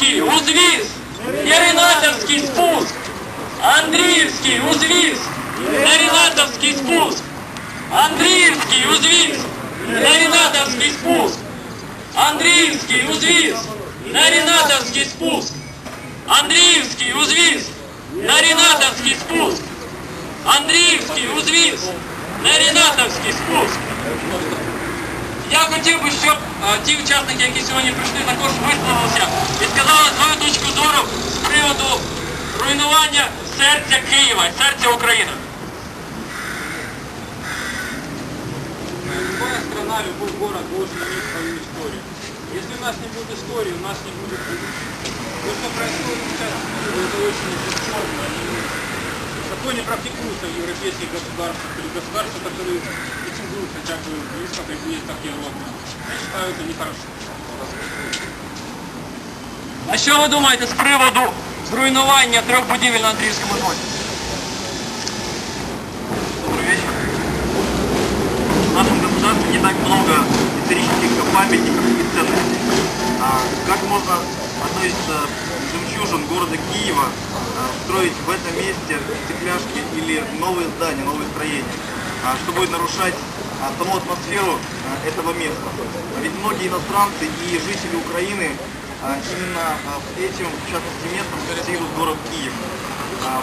Андріївський узвіз, Яринатовський спуск, Андріївський узвіз, Яринатовський спуск, Андріївський узвіз, Яринатовський спуск, Андріївський узвіз, Яринатовський спуск, Андріївський узвіз, Яринатовський спуск, Андріївський узвіз, Яринатовський спуск. Я хотів би, щоб е, ті учасники, які сьогодні прийшли, також висловилися і сказали свою точку зору з приводу руйнування серця Києва, серця України. Любая страна, любой город должен иметь свою историю. Если у нас не будет истории, у нас не будет будущего. То, что происходит сейчас в Киеве, это очень черно. Такое не практикуется в европейских государствах или государствах, которые претендуют хотя бы близко как есть, как Европа. Я считаю, это нехорошо. А що ви думаєте з приводу зруйнування трьох будівель на Андріївському зводі? Добрый вечер. В нашем государстве не так много исторических памятников и ценностей. А как можно одной из э, жемчужин города Киева э, строить в этом месте стекляшки или новые здания, новые строения, а, что будет нарушать а, саму атмосферу а, этого места? Ведь многие иностранцы и жители Украины а, именно а, этим, в частности, местом ассоциируют город Киев. А,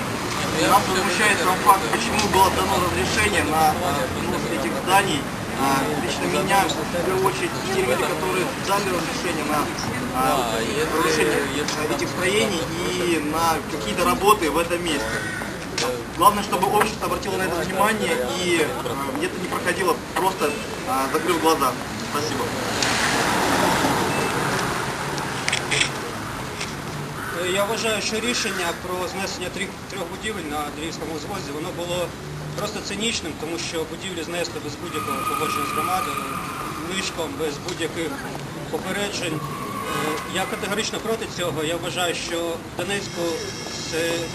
Нас возмущает сам факт, почему было дано разрешение на а, снос этих зданий. А, Лично меня, в первую очередь, те люди, которые дали разрешение на а, разрушение а, этих строений и на какие-то работы в этом месте. Главное, чтобы общество обратило на это внимание и а, это не проходило просто а, закрыв глаза. Спасибо. Е, Я вважаю, що рішення про знесення трьох, трьох будівель на Андріївському звозі воно було просто цинічним, тому що будівлі знесли без будь-якого погодження з громадою, нишком, без будь-яких попереджень. Е, Я категорично проти цього. Я вважаю, що в Донецьку це-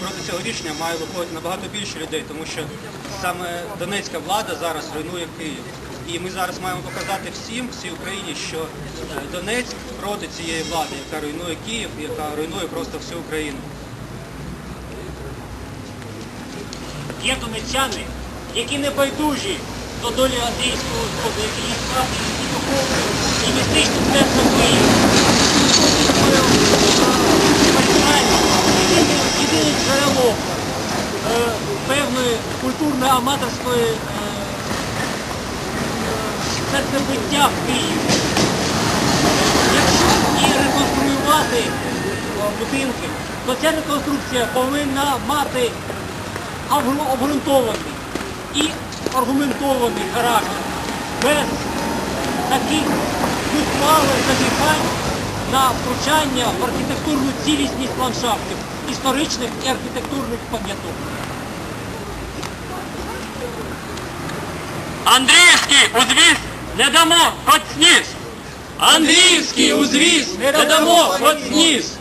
проти цього рішення має виходити набагато більше людей, тому що саме донецька влада зараз руйнує Київ. І ми зараз маємо показати всім, всій Україні, що е, Донецьк проти цієї влади, яка руйнує Київ, яка руйнує просто всю Україну. Є донеччани, які не байдужі до долі Андрійського сходу, які є справді і духовним, і містичним центром Києва. Певної культурної аматорської е, серцебиття в Києві. Якщо і реконструювати будинки, то ця реконструкція повинна мати обґрунтований і аргументований характер без таких випалих зазіхань на втручання в архітектурну цілісність ландшафтів, історичних і архітектурних пам'яток. Андріївський узвіз не дамо хоч сніс! Андріївський узвіз не дамо хоч сніс!